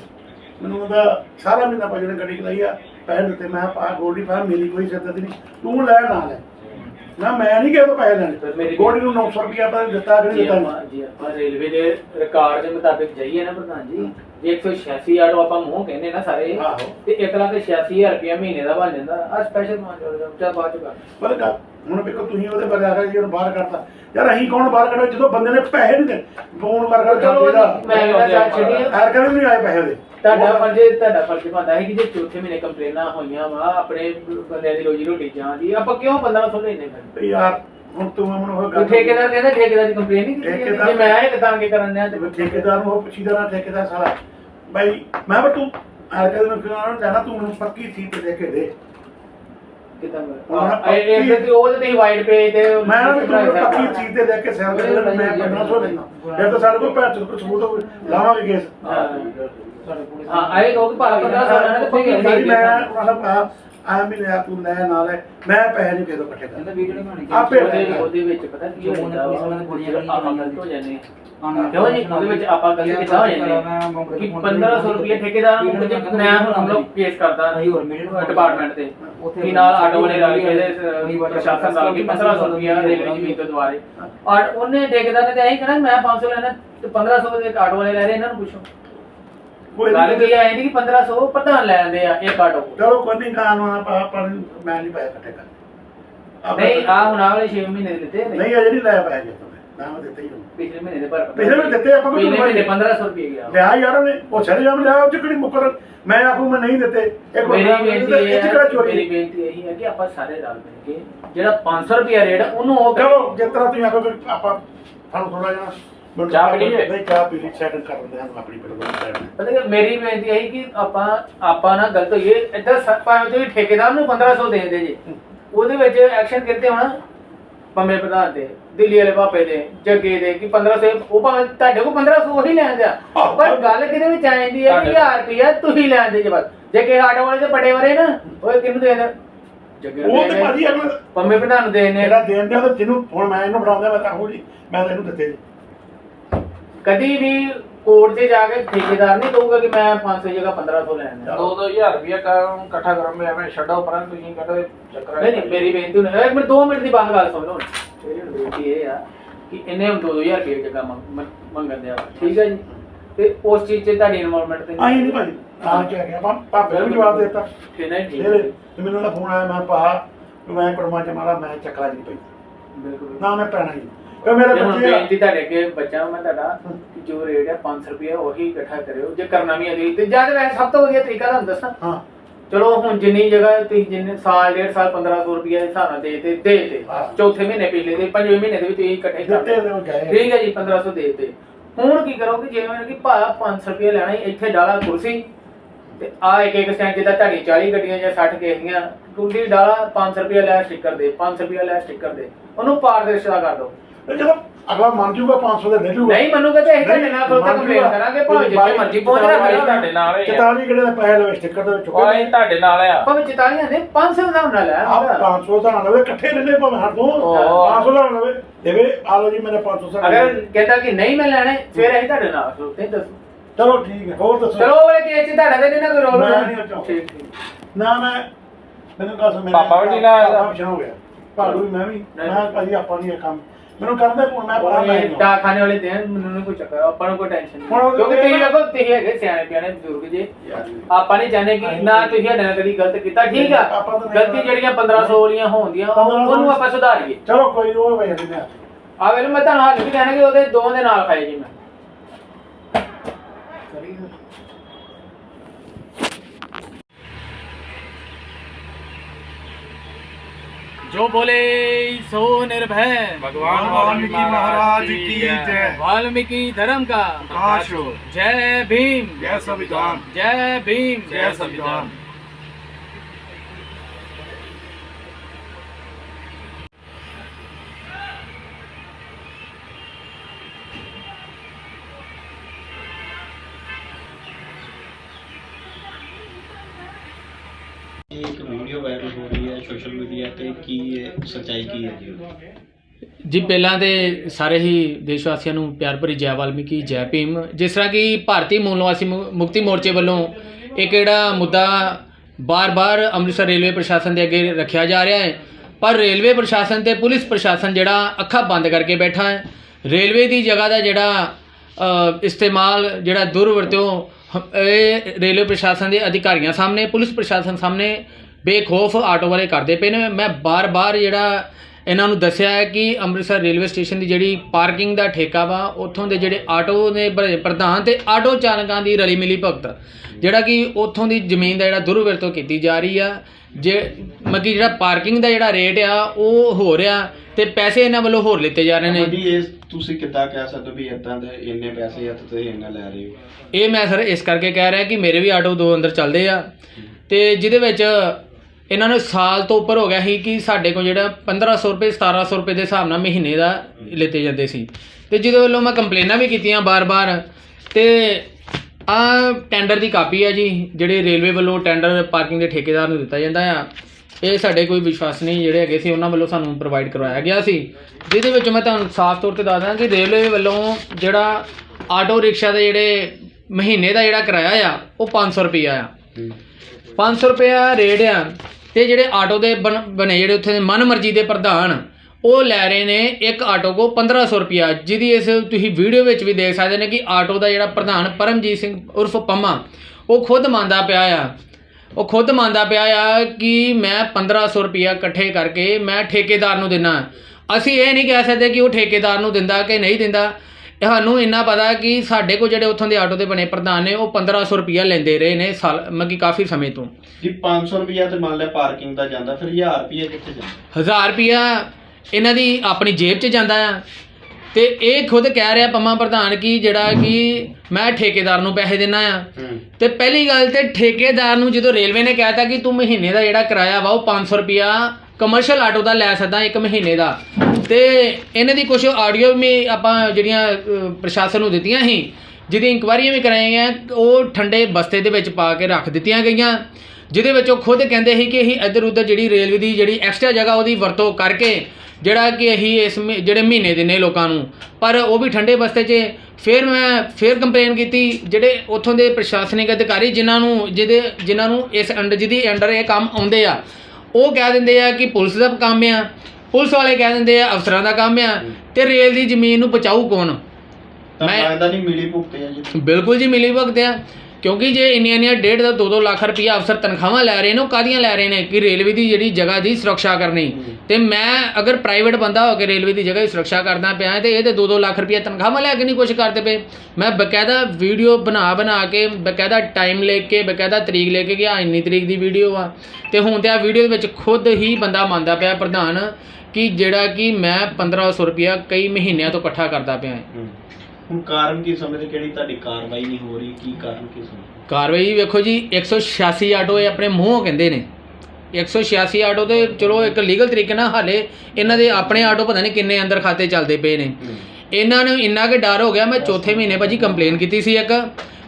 ਮੈਨੂੰ ਉਹਦਾ ਸਾਰਾ ਮਹੀਨਾ ਭਾਜੀ ਨੇ ਗੱਡੀ ਚਲਾਈ ਆ ਪੈਸੇ ਦਿੱਤੇ ਮੈਂ ਪਾ ਗੋਲਡੀ ਪਾ ਮੇਰੀ ਕੋਈ ਸਿਰਦਰਦੀ ਨਹੀਂ ਤੂੰ ਲੈ ਨਾ ਲੈ। ਨਾ ਮੈਂ ਨਹੀਂ ਕਿਹਾ ਪੈਸੇ ਪਰ ਲੈਣੇ ਮੇਰੀ- ਗੋਲਡੀ ਨੂੰ 900 ਰੁਪਇਆ ਤਾਂ ਦਿੱਤਾ ਕਿ ਨਹੀਂ ਦਿੱਤਾ? ਜੀ ਆਪਾਂ ਰੇਲਵੇ ਦੇ ਰਿਕਾਰਡ ਦੇ ਮੁਤਾਬਿਕ ਜਾਈਏ ਨਾ ਪ੍ਰਧਾਨ ਜੀ ਜੇ 186 ਆਟੋ ਆਪਾਂ ਮੂੰਹ ਕਹਿੰਦੇ ਨਾ ਸਾਰੇ। ਤੇ 1 ਲੱਖ 86000 ਰੁਪਇਆ ਮਹੀਨੇ ਦਾ ਬਣ ਜਾਂਦਾ ਆ ਸਪੈਸ਼ਲ ਮਾਨ ਜੋੜ ਜਾ ਬਾਅਦ ਚ ਕਰ। ਪਰ ਗੱਲ ਹੁਣ ਵੇਖੋ ਤੁਸੀਂ ਉਹਦੇ ਬਾਰੇ ਆ ਕੇ ਜੀ ਬਾਹਰ ਕੱਢਤਾ। ਯਾਰ ਅਸੀਂ ਕੌਣ ਬਾਹਰ ਕੱਢੋ ਜਦੋਂ ਬੰਦੇ ਨੇ ਪੈਸੇ ਨਹੀਂ ਦੇ ਫੋਨ ਕਰ ਕਰ ਚਲੋ ਮੈਂ ਕਹਿੰਦਾ ਛੱਡੀਏ ਐਰ ਕਹਿੰਦੇ ਨਹੀਂ ਆਏ ਪੈਸੇ ਉਹਦੇ। ਤੁਹਾਡਾ ਫਰਜ਼ ਤੁਹਾਡਾ ਫਰਜ਼ ਬਣਦਾ ਹੈ ਕਿ ਜੇ ਚੌਥੇ ਮਹੀਨੇ ਕੰਪਲੇਨਾਂ ਹੋਈਆਂ ਵਾ ਆਪਣੇ ਬੰਦਿਆਂ ਦੀ ਰੋਜੀ ਰੋਟੀ ਜਾਂਦੀ ਆਪਾਂ ਕਿਉਂ 1500 ਲੈਨੇ ਫਿਰ ਤੇ ਯਾਰ ਹੁਣ ਤੂੰ ਮੈਨੂੰ ਉਹ ਗੱਲ ਠੇਕੇਦਾਰ ਕਹਿੰਦਾ ਠੇਕੇਦਾਰ ਦੀ ਕੰਪਲੇਨ ਨਹੀਂ ਕੀਤੀ ਜੇ ਮੈਂ ਇਹ ਤਾਂ ਕੇ ਕਰਨ ਦਿਆਂ ਤੇ ਠੇਕੇਦਾਰ ਨੂੰ ਉਹ ਪੁੱਛੀਦਾ ਨਾ ਠੇਕੇਦਾਰ ਸਾਲਾ ਬਾਈ ਮੈਂ ਪਰ ਤੂੰ ਐਰ ਕਹਿੰਦੇ ਨੂੰ ਕਿਹਾ ਜਾਣਾ ਤੂੰ ਮੈਨੂੰ ਪੱਕੀ ਸੀ ਤੇ ਦੇ ਕੇ ਦੇ। ਕਿਦਾਂ ਮੈਂ ਇਹ ਤੇ ਉਹ ਤੇ ਵਾਈਟ ਪੇਜ ਤੇ ਮੈਂ ਵੀ ਤੂੰ ਪੱਕੀ ਚੀਜ਼ ਤੇ ਲੈ ਕੇ ਸੈਲ ਕਰ ਮੈਂ 1500 ਲੈਣਾ ਫਿਰ ਤਾਂ ਸਾਡੇ ਕੋਲ ਪੈਸੇ ਸਬੂਤ ਹੋਵੇ, ਲਾਵਾਂਗੇ ਕੇਸ। ਹਾਂ। ਆਏ ਲੋਕ ਭਾਅ 1500 ਲੈਣਾ ਤੇ ਕੋਈ ਗੱਲ ਭਾਈ ਨਹੀਂ ਮੈਂ ਮਤਲਬ ਆ ਆ ਵੀ ਲਿਆ ਤੂੰ ਲੈ ਨਾਲ ਹੈ ਮੈਂ ਪੈਸੇ ਨਹੀਂ ਫੇਰੋ ਇਕੱਠੇ ਕਰ ਵੀਡੀਓ ਨਹੀਂ ਬਣਾਣੀ ਆਪੇ ਉਹਦੇ ਉਹਦੇ ਵਿੱਚ ਪਤਾ ਕੀ ਜੋ ਹੁੰਦਾ ਉਹਨੇ ਪੁਲਿਸ ਵਾਲਿਆਂ ਨੇ ਗੋਲੀਆਂ ਜਦੋਂ ਆਪਾਂ ਮਾਰੀਆਂ ਗਲਤ ਹੋ ਜਾਂਦੇ ਹਾਂ। ਕਿਉਂ ਜੀ? ਉਹਦੇ ਵਿੱਚ ਆਪਾਂ ਗਲਤ ਕਿੱਦਾਂ ਹੋ ਜਾਂਦੇ ਕਿ 1500 ਰੁਪਏ ਠੇਕੇਦਾਰ ਨੂੰ ਜੇ ਮੈਂ ਹੁਣ ਹਮ ਲੋਕ ਕੇਸ ਕਰਦਾ ਨਹੀਂ ਹੋਰ ਮੀਡੀਆ ਡਿਪਾਰਟਮੈਂਟ ਤੇ। ਕਿ ਨਾਲ ਆਟੋ ਵਾਲੇ ਰਲ ਕੇ ਇਹਦੇ ਪ੍ਰਸ਼ਾਸਨ ਰਲ ਕੇ 1500 ਰੁਪਏ ਰੇਲਵੇ ਜ਼ਮੀਨ ਤੋਂ ਦਵਾਰੇ ਔਰ ਉਹਨੇ ਠੇਕੇਦਾਰ ਨੇ ਤਾਂ ਇਹੀ ਕਹਿਣਾ ਮੈਂ 500 ਲੈਣਾ ਤੇ 1500 ਦੇ ਆਟੋ ਵਾਲੇ ਲੈ ਰਹੇ ਇਹਨਾਂ ਨੂੰ ਪੁੱਛੋ। ਕੋਈ ਗੱਲ ਨਹੀਂ। ਕੀ ਆਏ ਨਹੀਂ ਕਿ 1500 ਪ੍ਰਧਾਨ ਲੈ ਆਂਦੇ ਆ ਇੱਕ ਆਟੋ ਚਲੋ ਕੋਈ ਨਹੀਂ ਕਾਨੂੰਨ ਆਪਾਂ ਆਪਾਂ ਨੂੰ- ਮੈਂ ਨਹੀਂ ਪੈਸੇ ਇਕੱਠੇ ਕਰ ਆਪਾਂ- ਨਹੀਂ ਆ ਹੁਣ ਆ ਵਾਲੇ 6 ਮਹੀਨੇ ਦੇ ਦਿੱਤੇ ਨੇ ਨਹੀਂ ਅਜੇ ਨਹੀਂ ਲੈ ਪਾਇਆ ਜੀ ਮੈਂ ਮੈਂ ਦਿੱਤੇ ਹੀ ਹੁਣ। ਪਿਛਲੇ ਮਹੀਨੇ ਦੇ ਪਰ ਪਿਛਲੇ ਮਹੀਨੇ ਦਿੱਤੇ ਆਪਾਂ ਕੋਈ ਪਿਛਲੇ ਕਮਾਈ ਮਹੀਨੇ 1500 ਰੁਪਏ ਗਿਆ। ਲਿਆ ਯਾਰ ਉਹਨੇ ਉਹ ਛੜੇ ਜਾਮ ਲਿਆ ਉਹ ਚ ਕਿਹੜੀ ਮੁਕਰ? ਮੈਂ ਆਖੂ ਮੈਂ ਨਹੀਂ ਦਿੱਤੇ। ਇੱਕ ਮੇਰੀ ਬੰਦਾ ਬੇਨਤੀ ਇਹ ਇਹ ਚ ਕਿਹੜਾ ਹੈ ਚੋਰੀ? ਮੇਰੀ ਬੇਨਤੀ ਇਹੀ ਹੈ ਕਿ ਆਪਾਂ ਸਾਰੇ ਰਲ ਮਿਲ ਕੇ ਜਿਹੜਾ 500 ਰੁਪਿਆ ਰੇਟ ਉਹਨੂੰ ਉਹ ਚਲੋ ਜਿਸ ਤਰ੍ਹਾਂ ਤੁਸੀਂ ਆਖੋ ਫਿਰ ਆਪਾਂ ਸਾਨੂੰ ਥੋੜਾ ਜਿਹਾ ਚਾਹ ਪੀ ਲਈਏ? ਨਹੀਂ ਚਾਹ ਪੀ ਲਈ ਸੈਟਲ ਕਰ ਦਿੰਦੇ ਹਾਂ ਆਪਣੀ ਬਿਲਕੁਲ ਸਾਈਡ ਪਤਾ ਕਿ ਮੇਰੀ ਬੇਨਤੀ ਇਹੀ ਕਿ ਆਪਾਂ ਆਪਾਂ ਨਾ ਗਲਤ ਹੋਈਏ। ਇੱਧਰ ਸ- ਭਾਵੇਂ ਤੁਸੀਂ ਠੇਕੇਦਾਰ ਨੂੰ 1500 ਦੇ ਦੇ ਜੀ। ਉਹਦੇ ਵਿੱਚ ਐਕਸ਼ਨ ਕਿੱਥੇ ਹੋਣਾ ਪੰਮੇ ਪ੍ਰਧਾਨ ਦੇ ਦਿੱਲੀ ਵਾਲੇ ਭਾਪੇ ਦੇ ਜੱਗੇ ਦੇ ਕਿ 1500 ਉਹ ਭਾਵੇਂ ਤੁਹਾਡੇ ਕੋਲ 1500 ਉਹੀ ਲੈਣ ਦਿਆ। ਪਰ ਗੱਲ ਕਿਹਦੇ ਵਿੱਚ ਆ ਜਾਂਦੀ ਹੈ ਕਿ 1000 ਰੁਪਿਆ ਤੁਸੀਂ ਲੈਣ ਦੇ ਜੀ ਬਸ। ਜੇ ਕਿ ਆਟੋ ਵਾਲੇ ਦੇ ਬੜੇ ਵਰੇ ਨਾ ਉਹ ਕਿਹਨੂੰ ਦੇ ਦੇ ਜੱਗੇ ਨੂੰ ਉਹ ਦੇ ਤੇ ਦੇ, ਭਾਜੀ ਅਗਲਾ ਪੰਮੇ ਪ੍ਰਧਾਨ ਨੂੰ ਦੇ ਨੇ ਜਿਹੜਾ ਦੇਣ ਤੇ ਜਿਹਨੂੰ ਹੁਣ ਮੈਂ ਇਹਨੂੰ ਫੜਾਉਂਦਾ ਮੈਂ ਤਾਂ ਜੀ ਮੈਂ ਤਾਂ ਇਹਨੂੰ ਦਿੱਤੇ ਜੀ। ਕਦੀ ਵੀ ਕੋਰਟ 'ਚ ਜਾ ਕੇ ਠੇਕੇਦਾਰ ਨਹੀਂ ਕਹੂਗਾ ਕਿ ਮੈਂ 500 ਦੀ ਜਗ੍ਹਾ 1500 ਲੈਣ ਦੋ ਦੋ ਹਜ਼ਾਰ ਰੁਪਏ ਕਰਨ ਇਕੱਠਾ ਕਰਨ ਮੈਂ ਐਵੇਂ ਛੱਡੋ ਪਰਾਂ ਤੁਸੀਂ ਕਹਿੰਦੇ ਚੱਕਰ ਨਹੀਂ ਨਹੀਂ ਮੇਰੀ ਬੇਨਤੀ ਹੁਣ ਇੱਕ ਮਿੰਟ 2 ਮਿੰਟ ਦੀ ਬਾਤ ਗੱਲ ਸੁਣ ਲਓ ਮੇਰੀ ਹੁਣ ਬੇਨਤੀ ਇਹ ਆ ਕਿ ਇਹਨੇ ਹੁਣ 2000 ਰੁਪਏ ਜਗ੍ਹਾ ਮੰਗ- ਮੰਗ- ਮੰਗਣ ਦਿਆ ਵਾ, ਠੀਕ ਹੈ ਜੀ। ਤੇ ਉਸ ਚੀਜ਼ 'ਚ ਤੁਹਾਡੀ ਇਨਵੋਲਵਮੈਂਟ ਤੇ ਆਈ ਨਹੀਂ ਭਾਜੀ ਆ ਕੇ ਆ। ਗਿਆ ਪਾਪੇ ਨੂੰ ਵੀ ਜਵਾਬ ਦੇ ਦਿੱਤਾ। ਠੀਕ ਹੈ ਠੀਕ। ਤੇ ਮੈਨੂੰ ਉਹਦਾ ਫੋਨ ਆਇਆ ਮੈਂ ਪਾ ਮੈਂ ਕੁੜਮਾ ਚ ਮਾਰਾ ਮੈਂ ਚੱਕਲਾ ਨਹੀਂ ਪਈ। ਬਿਲਕੁਲ ਨਾ ਮੈਂ ਪੈਣਾ ਹੀ ਕਿ ਮੇਰੇ ਤੇ ਹੁਣ ਬੱਚੇ ਆ। ਬੇਨਤੀ ਤੁਹਾਡੇ ਅੱਗੇ ਬੱਚਾ ਮੈਂ ਤੁਹਾਡਾ ਕਿ ਜੋ ਰੇਟ ਹੈ 500 ਰੁਪਏ ਉਹੀ ਇਕੱਠਾ ਕਰਿਓ। ਜੇ ਕਰਨਾ ਵੀ ਹੈ ਤੇ ਤੇ ਜਦ ਵੈਸੇ ਸਭ ਤੋਂ ਵਧੀਆ ਤਰੀਕਾ ਤੁਹਾਨੂੰ ਦੱਸਾਂ। ਹਾਂ। ਚਲੋ ਹੁਣ ਜਿੰਨੀ ਜਗ੍ਹਾ ਤੁਸੀਂ ਜਿੰਨੇ ਸਾਲ ਡੇਢ ਸਾਲ 1500 ਰੁਪਏ ਦੇ ਹਿਸਾਬ ਨਾਲ ਦੇ ਤੇ ਦੇ ਤੇ। ਹਾਂ। ਚੌਥੇ ਮਹੀਨੇ ਪਿਛਲੇ ਦੇ ਪੰਜਵੇਂ ਮਹੀਨੇ ਦੇ ਵਿੱਚ ਤੁਸੀਂ ਇਕੱਠੇ ਕਰ ਦਿੱਤੇ ਗਏ। ਠੀਕ ਹੈ ਜੀ 1500 ਦੇ ਤੇ। ਹੁਣ ਕੀ ਕਰੋਗੇ ਜਿਵੇਂ ਕਿ ਭਾ 500 ਰੁਪਏ ਲੈਣਾ ਹੀ ਇੱਥੇ ਡਾਲਾ ਕੁਰਸੀ ਤੇ ਆ ਇੱਕ ਇੱਕ ਸਟੈਂਡ ਜਿੱਦਾਂ ਤੁਹਾਡੀ 40 ਗੱਡੀਆਂ ਜਾਂ 60 ਕਿਸੇ ਦੀਆਂ ਕੁਰਸੀ ਡਾਲਾ 500 ਰੁਪਏ ਲੈ ਸਟicker ਦੇ 500 ਰੁਪਏ ਲੈ ਸਟicker ਦੇ। ਉਹਨੂੰ ਪਾਰਦਰਸ਼ਤਾ ਕਰ ਦਿਓ ਤੇ ਜਦੋਂ ਅਗਲਾ ਮੰਨ ਜੂਗਾ 500 ਦੇ ਦੇ ਜੂਗਾ। ਨਹੀਂ ਮੰਨੂਗਾ ਤੇ ਅਸੀਂ ਤੁਹਾਡੇ ਨਾਲ ਖੁਦ ਕੰਪਲੇਨ ਕਰਾਂਗੇ ਭਾਵੇਂ ਜਿੱਥੇ ਮਰਜ਼ੀ ਪਹੁੰਚ ਰਿਹਾ ਭਾਈ ਭਾਈ ਤੁਹਾਡੇ ਨਾਲ ਹੀ ਆ 44 ਕਿਹੜੇ ਦੇ ਪੈਸੇ ਲਵੇ ਸਟicker ਦੇ ਚੁੱਕੇ। ਓਏ ਤੁਹਾਡੇ ਨਾਲ ਆ। ਭਾਵੇਂ 44 ਨੇ 500 ਦਾ ਹੁੰਦਾ ਲੈ। ਆਪ 500 ਦਾ ਨਾ ਲਵੇ ਇਕੱਠੇ ਲੈ ਲੈ ਭਾਵੇਂ ਹਰ ਤੋਂ ਓ। 500 ਦਾ ਨਾ ਲਵੇ। ਦੇਵੇ ਆ ਲਓ ਜੀ ਮੇਰੇ 500 ਦਾ ਅਗਰ ਕਹਿੰਦਾ ਕਿ ਨਹੀਂ ਮੈਂ ਲੈਣੇ ਫਿਰ ਅਸੀਂ ਤੁਹਾਡੇ ਨਾਲ ਖਲੋਤੇ ਦੱਸੋ। ਚਲੋ ਠੀਕ ਹੈ ਹੋਰ ਦੱਸੋ। ਚਲੋ ਉਹ ਵਾਲੇ ਕੇਸ ਚ ਤੁਹਾਡਾ ਤੇ ਨਹੀਂ ਨਾ ਕੋਈ ਰੋਲ ਮੈਂ ਨਹੀਂ ਚਾਹੁੰਦਾ। ਠੀਕ ਠੀਕ। ਨਾ ਮੈਂ ਮੈਨੂੰ ਕਹ ਸਮਝ ਪਾਪਾ ਵੀ ਵੀ ਹੋ ਗਿਆ। ਭਾਲੂ ਮੈਂ ਵੀ। ਮੈਂ ਆਪਾਂ ਨਹੀਂ ਇਹ ਕੰਮ ਮੈਨੂੰ ਕਰਦੇ ਕੋਲ ਮੈਂ ਪੜਾ ਨਹੀਂ ਡਾ ਖਾਣੇ ਵਾਲੇ ਦੇਣ ਮੈਨੂੰ ਨਹੀਂ ਕੋਈ ਚੱਕਰ ਆਪਾਂ ਨੂੰ ਕੋਈ ਟੈਨਸ਼ਨ ਨਹੀਂ। ਕਿਉਂਕਿ ਤੁਸੀਂ ਲੱਗੋ ਤੁਸੀਂ ਹੈਗੇ ਸਿਆਣੇ ਪਿਆਣੇ ਬਜ਼ੁਰਗ ਜੇ। ਆਪਾਂ ਨਹੀਂ ਚਾਹੁੰਦੇ ਕਿ ਨਾ ਤੁਸੀਂ ਸਾਡੇ ਨਾਲ ਕਦੀ ਗਲਤ ਕੀਤਾ ਠੀਕ ਆ? ਤਾਂ ਗਲਤੀ ਜਿਹੜੀਆਂ 1500 ਵਾਲੀਆਂ ਹੋਣਦੀਆਂ ਉਹ- 1500 ਉਹਨੂੰ ਆਪਾਂ ਸੁਧਾਰੀਏ। ਚਲੋ ਕੋਈ ਉਹ ਵੇਖ ਲੈਂਦੇ ਆ ਆ ਵੇਲੇ ਮੈਂ ਤੁਹਾਨੂੰ ਹਾਲ ਵੀ ਕਹਿਣਾ ਕਿ ਉਹਦੇ ਦੋ ਦੇ ਨਾਲ ਖਾਏ ਜੀ ਮੈਂ। जो बोले सो निर्भय। भगवान वाल्मीकि महाराज की जय। वाल्मीकि धर्म का प्रकाश हो। जय भीम। जय संविधान। जय भीम। जय संविधान। एक वीडियो वायरल हो ਸੋਸ਼ਲ ਮੀਡੀਆ ਤੇ ਕੀ ਇਹ ਸੱਚਾਈ ਕੀ ਹੈ ਜੀ ਉਹਦੀ? ਜੀ ਪਹਿਲਾਂ ਤੇ ਸਾਰੇ ਹੀ ਦੇਸ਼ ਵਾਸੀਆਂ ਨੂੰ ਪਿਆਰ ਭਰੀ ਜੈ ਵਾਲਮੀਕੀ ਜੈ ਭੀਮ ਜਿਸ ਤਰ੍ਹਾਂ ਕਿ ਭਾਰਤੀ ਮੂਲ ਨਿਵਾਸੀ ਮੁ- ਮੁਕਤੀ ਮੋਰਚੇ ਵੱਲੋਂ ਇੱਕ ਕਿਹੜਾ ਮੁੱਦਾ ਬਾਰ-ਬਾਰ ਅੰਮ੍ਰਿਤਸਰ ਰੇਲਵੇ ਪ੍ਰਸ਼ਾਸਨ ਦੇ ਅੱਗੇ ਰੱਖਿਆ ਜਾ ਰਿਹਾ ਹੈ ਪਰ ਰੇਲਵੇ ਪ੍ਰਸ਼ਾਸਨ ਤੇ ਪੁਲਿਸ ਪ੍ਰਸ਼ਾਸਨ ਜਿਹੜਾ ਅੱਖਾਂ ਬੰਦ ਕਰਕੇ ਬੈਠਾ ਹੈ ਰੇਲਵੇ ਦੀ ਜਗ੍ਹਾ ਦਾ ਜਿਹੜਾ ਅ, ਇਸਤੇਮਾਲ ਜਿਹੜਾ ਦੁਰਵਰਤੋਂ ਹ- ਇਹ ਰੇਲਵੇ ਪ੍ਰਸ਼ਾਸਨ ਦੇ ਅਧਿਕਾਰੀਆਂ ਸਾਹਮਣੇ ਪੁਲਿਸ ਪ੍ਰਸ਼ਾਸਨ ਸਾਹਮਣੇ ਬੇਖੌਫ ਆਟੋ ਵਾਲੇ ਕਰਦੇ ਪਏ ਨੇ। ਮੈਂ ਬਾਰ-ਬਾਰ ਜਿਹੜਾ ਇਹਨਾਂ ਨੂੰ ਦੱਸਿਆ ਹੈ ਕਿ ਅੰਮ੍ਰਿਤਸਰ ਰੇਲਵੇ ਸਟੇਸ਼ਨ ਦੀ ਜਿਹੜੀ ਪਾਰਕਿੰਗ ਦਾ ਠੇਕਾ ਵਾ ਉੱਥੋਂ ਦੇ ਜਿਹੜੇ ਆਟੋ ਦੇ ਪ੍ਰ- ਪ੍ਰਧਾਨ ਤੇ ਆਟੋ ਚਾਲਕਾਂ ਦੀ ਰਲੀ ਮਿਲੀ ਭਗਤ ਜਿਹੜਾ ਕਿ ਉੱਥੋਂ ਦੀ ਜ਼ਮੀਨ ਦਾ ਜਿਹੜਾ ਦੁਰਵਰਤੋਂ ਕੀਤੀ ਜਾ ਰਹੀ ਆ। ਜੇ ਮੱਕੀ ਜਿਹੜਾ ਪਾਰਕਿੰਗ ਦਾ ਜਿਹੜਾ ਰੇਟ ਆ ਉਹ ਹੋ ਰਿਹਾ ਤੇ ਪੈਸੇ ਇਹਨਾਂ ਵੱਲੋਂ ਹੋਰ ਲਿੱਤੇ ਜਾ ਰਹੇ ਨੇ। ਵੱਡੀ ਇਹ ਤੁਸੀਂ ਕਿੱਦਾਂ ਕਹਿ ਸਕਦੇ ਵੀ ਇਦਾਂ ਦੇ ਇੰਨੇ ਪੈਸੇ ਆ ਤੇ ਤੁਸੀਂ ਇੰਨਾ ਲੈ ਰਹੇ ਹੋ? ਇਹ ਮੈਂ ਸਰ ਇਸ ਕਰਕੇ ਕਹਿ ਰਿਹਾ ਕਿ ਮੇਰੇ ਵੀ ਆਟੋ ਦੋ ਅੰਦਰ ਚੱਲਦੇ ਆ ਤੇ ਜਿਹਦੇ ਵਿੱਚ ਇਹਨਾਂ ਨੂੰ ਸਾਲ ਤੋਂ ਉੱਪਰ ਹੋ ਗਿਆ ਸੀ ਕਿ ਸਾਡੇ ਕੋਲ ਜਿਹੜਾ 1500 ਰੁਪਏ 1700 ਰੁਪਏ ਦੇ ਹਿਸਾਬ ਨਾਲ ਮਹੀਨੇ ਦਾ ਲਿੱਤੇ ਜਾਂਦੇ ਸੀ। ਤੇ ਜਿਹਦੇ ਵੱਲੋਂ ਮੈਂ ਕੰਪਲੇਨਾਂ ਵੀ ਕੀਤੀਆਂ ਬਾਰ-ਬਾਰ। ਤੇ ਆ ਟੈਂਡਰ ਦੀ ਕਾਪੀ ਹੈ ਜੀ, ਜਿਹੜੇ ਰੇਲਵੇ ਵੱਲੋਂ ਟੈਂਡਰ ਪਾਰਕਿੰਗ ਦੇ ਠੇਕੇਦਾਰ ਨੂੰ ਦਿੱਤਾ ਜਾਂਦਾ ਆ, ਇਹ ਸਾਡੇ ਕੋਈ ਵਿਸ਼ਵਾਸਨੀ ਜਿਹੜੇ ਹੈਗੇ ਸੀ ਉਹਨਾਂ ਵੱਲੋਂ ਸਾਨੂੰ ਪ੍ਰੋਵਾਈਡ ਕਰਵਾਇਆ ਗਿਆ ਸੀ। ਜਿਹਦੇ ਵਿੱਚ ਮੈਂ ਤੁਹਾਨੂੰ ਸਾਫ਼ ਤੌਰ ਤੇ ਦੱਸਦਾ ਕਿ ਰੇਲਵੇ ਵੱਲੋਂ ਜਿਹੜਾ ਆਟੋ ਰਿਕਸ਼ਾ ਦੇ ਜਿਹੜੇ ਮਹੀਨੇ ਦਾ ਜਿਹੜਾ ਕਿਰਾਇਆ ਆ, ਉਹ 500 ਰੁਪਈਆ ਆ। 500 ਰੁਪਇਆ ਰੇਟ ਆ। ਤੇ ਜਿਹੜੇ ਆਟੋ ਦੇ ਬਣ- ਬਣੇ ਜਿਹੜੇ ਉੱਥੇ ਦੇ ਮਨਮਰਜ਼ੀ ਦੇ ਪ੍ਰਧਾਨ, ਉਹ ਲੈ ਰਹੇ ਨੇ ਇੱਕ ਆਟੋ ਕੋ 1500 ਰੁਪਇਆ। ਜਿਹਦੀ ਇਸ ਤੁਸੀਂ ਵੀਡੀਓ ਵਿੱਚ ਵੀ ਦੇਖ ਸਕਦੇ ਨੇ ਕਿ ਆਟੋ ਦਾ ਜਿਹੜਾ ਪ੍ਰਧਾਨ ਪਰਮਜੀਤ ਸਿੰਘ ਉਰਫ ਪੰਮਾ, ਉਹ ਖੁਦ ਮੰਨਦਾ ਪਿਆ ਆ। ਉਹ ਖੁਦ ਮੰਨਦਾ ਪਿਆ ਆ ਕਿ ਮੈਂ 1500 ਰੁਪਇਆ ਇਕੱਠੇ ਕਰਕੇ ਮੈਂ ਠੇਕੇਦਾਰ ਨੂੰ ਦਿੰਨਾ। ਅਸੀਂ ਇਹ ਨਹੀਂ ਕਹਿ ਸਕਦੇ ਕਿ ਉਹ ਠੇਕੇਦਾਰ ਨੂੰ ਦਿੰਦਾ ਕਿ ਨਹੀਂ ਦਿੰਦਾ। ਸਾਨੂੰ ਇੰਨਾ ਪਤਾ ਕਿ ਸਾਡੇ ਕੋਲ ਜਿਹੜੇ ਉੱਥੋਂ ਦੇ ਆਟੋ ਦੇ ਬਣੇ ਪ੍ਰਧਾਨ ਨੇ ਉਹ 1500 ਰੁਪਇਆ ਲੈਂਦੇ ਰਹੇ ਨੇ ਸਾਲ ਮਤਲਬ ਕਿ ਕਾਫੀ ਸਮੇਂ ਤੋਂ। ਜੀ 500 ਰੁਪਿਆ ਤੇ ਮੰਨ ਲਿਆ ਪਾਰਕਿੰਗ ਦਾ ਜਾਂਦਾ ਫਿਰ 1000 ਰੁਪਿਆ ਕਿੱਥੇ ਜਾਂਦਾ? 1000 ਰੁਪਇਆ ਇਹਨਾਂ ਦੀ ਆਪਣੀ ਜੇਬ 'ਚ ਜਾਂਦਾ ਆ। ਤੇ ਇਹ ਖੁਦ ਕਹਿ ਰਿਹਾ ਪੰਮਾ ਪ੍ਰਧਾਨ ਕਿ ਜਿਹੜਾ ਕਿ ਮੈਂ ਠੇਕੇਦਾਰ ਨੂੰ ਪੈਸੇ ਦਿੰਨਾ ਆ। ਤੇ ਪਹਿਲੀ ਗੱਲ ਤੇ ਠੇਕੇਦਾਰ ਨੂੰ ਜਦੋਂ ਰੇਲਵੇ ਨੇ ਕਹਿਤਾ ਕਿ ਤੂੰ ਮਹੀਨੇ ਦਾ ਜਿਹੜਾ ਕਿਰਾਇਆ ਵਾ ਉਹ 500 ਰੁਪਿਆ ਕਮਰਸ਼ੀਅਲ ਆਟੋ ਦਾ ਲੈ ਸਕਦਾ ਇੱਕ ਮਹੀਨੇ ਦਾ। ਤੇ ਇਹਨਾਂ ਦੀ ਕੁਝ ਆਡੀਓ ਵੀ ਆਪਾਂ ਜਿਹੜੀਆਂ ਪ੍ਰਸ਼ਾਸਨ ਨੂੰ ਦਿੱਤੀਆਂ ਸੀ, ਜਿਹਦੀ ਇਨਕੁਆਇਰੀਆਂ ਵੀ ਕਰਾਈਆਂ ਉਹ ਠੰਡੇ ਬਸਤੇ ਦੇ ਵਿੱਚ ਪਾ ਕੇ ਰੱਖ ਦਿੱਤੀਆਂ ਗਈਆਂ, ਜਿਹਦੇ ਵਿੱਚ ਉਹ ਖੁਦ ਕਹਿੰਦੇ ਸੀ ਕਿ ਅਸੀਂ ਇੱਧਰ ਉੱਧਰ ਜਿਹੜੀ ਰੇਲਵੇ ਦੀ ਜਿਹੜੀ ਐਕਸਟਰਾ ਜਗ੍ਹਾ ਉਹਦੀ ਵਰਤੋਂ ਕਰਕੇ ਜਿਹੜਾ ਕਿ ਅਸੀਂ ਇਸ ਮਹੀ- ਜਿਹੜੇ ਮਹੀਨੇ ਦਿੰਨੇ ਲੋਕਾਂ ਨੂੰ। ਪਰ ਉਹ ਵੀ ਠੰਡੇ ਬਸਤੇ 'ਚ, ਫਿਰ ਮੈਂ ਫਿਰ ਕੰਪਲੇਨ ਕੀਤੀ, ਜਿਹੜੇ ਉੱਥੋਂ ਦੇ ਪ੍ਰਸ਼ਾਸਨਿਕ ਅਧਿਕਾਰੀ ਜਿਨ੍ਹਾਂ ਨੂੰ, ਜਿਹਦੇ, ਜਿਨ੍ਹਾਂ ਨੂੰ ਇਸ ਅੰਡਰ ਜਿਹਦੀ ਅੰਡਰ ਇਹ ਕੰਮ ਆਉਂਦੇ ਆ ਉਹ ਕਹਿ ਦਿੰਦੇ ਆ ਕਿ ਪੁਲਿਸ ਦਾ ਕੰਮ ਆ ਪੁਲਿਸ ਵਾਲੇ ਕਹਿ ਦਿੰਦੇ ਆ ਅਫਸਰਾਂ ਦਾ ਕੰਮ ਆ ਤੇ ਰੇਲ ਦੀ ਜ਼ਮੀਨ ਨੂੰ ਬਚਾਊ ਕੌਣ? ਮੈਂ- ਲੱਗਦਾ ਨਹੀਂ ਮਿਲੀ ਭੁਗਤੇ ਆ ਜੀ। ਬਿਲਕੁਲ ਜੀ ਮਿਲੀ ਭਗਤ ਆ। ਕਿਉਂਕਿ ਜੇ ਇੰਨੀਆਂ ਇੰਨੀਆਂ ਡੇਢ ਦਾ 2-2 ਲੱਖ ਰੁਪਈਆ ਅਫਸਰ ਤਨਖਾਹਾਂ ਲੈ ਰਹੇ ਨੇ, ਉਹ ਕਾਦੀਆਂ ਲੈ ਰਹੇ ਨੇ? ਕਿ ਰੇਲਵੇ ਦੀ ਜਿਹੜੀ ਜਗ੍ਹਾ ਦੀ ਸੁਰੱਖਿਆ ਕਰਨੀ। ਤੇ ਮੈਂ ਅਗਰ ਪ੍ਰਾਈਵੇਟ ਬੰਦਾ ਹੋ ਕੇ ਰੇਲਵੇ ਦੀ ਜਗ੍ਹਾ ਦੀ ਸੁਰੱਖਿਆ ਕਰਦਾ ਪਿਆ ਤੇ ਇਹ ਤੇ 2-2 ਲੱਖ ਰੁਪਏ ਤਨਖਾਹਾਂ ਲੈ ਕੇ ਨਹੀਂ ਕੁਝ ਕਰਦੇ ਪਏ। ਮੈਂ ਬਕਾਇਦਾ ਵੀਡੀਓ ਬਣਾ ਬਣਾ ਕੇ, ਬਕਾਇਦਾ ਟਾਈਮ ਲੈ ਕੇ, ਬਕਾਇਦਾ ਤਰੀਕ ਲੈ ਕੇ ਕਿ ਗਿਆ ਇੰਨੀ ਤਰੀਕ ਦੀ ਵੀਡੀਓ ਆ। ਤੇ ਹੁਣ ਤੇ ਆ ਵੀਡੀਓ ਦੇ ਵਿੱਚ ਖੁਦ ਹੀ ਬੰਦਾ ਮੰਨਦਾ ਪਿਆ ਪ੍ਰਧਾਨ ਕਿ ਜਿਹੜਾ ਕਿ ਮੈਂ 1500 ਰੁਪਇਆ ਕਈ ਮਹੀਨਿਆਂ ਤੋਂ ਇਕੱਠਾ ਕਰਦਾ ਪਿਆ ਹਾਂ। ਹੁਣ ਕਾਰਨ ਕੀ ਸਮਝਦੇ? ਕਿਹੜੀ ਤੁਹਾਡੀ ਕਾਰਵਾਈ ਨਹੀਂ ਹੋ ਰਹੀ? ਕੀ ਕਾਰਨ ਕੀ ਸਮਝਦੇ? ਕਾਰਵਾਈ ਵੇਖੋ ਜੀ 186 ਆਟੋ ਇਹ ਆਪਣੇ ਮੂੰਹੋਂ ਕਹਿੰਦੇ ਨੇ। 186 ਆਟੋ ਤੇ ਚਲੋ ਇੱਕ ਲੀਗਲ ਤਰੀਕੇ ਨਾਲ ਹਾਲੇ ਇਹਨਾਂ ਦੇ ਆਪਣੇ ਆਟੋ ਪਤਾ ਨਹੀਂ ਕਿੰਨੇ ਅੰਦਰ ਖਾਤੇ ਚੱਲਦੇ ਪਏ ਨੇ। ਇਹਨਾਂ ਨੂੰ ਇੰਨਾ ਕਿ ਡਰ ਹੋ ਗਿਆ ਮੈਂ ਚੌਥੇ ਮਹੀਨੇ ਭਾਜੀ ਕੰਪਲੇਨ ਕੀਤੀ ਸੀ ਇੱਕ।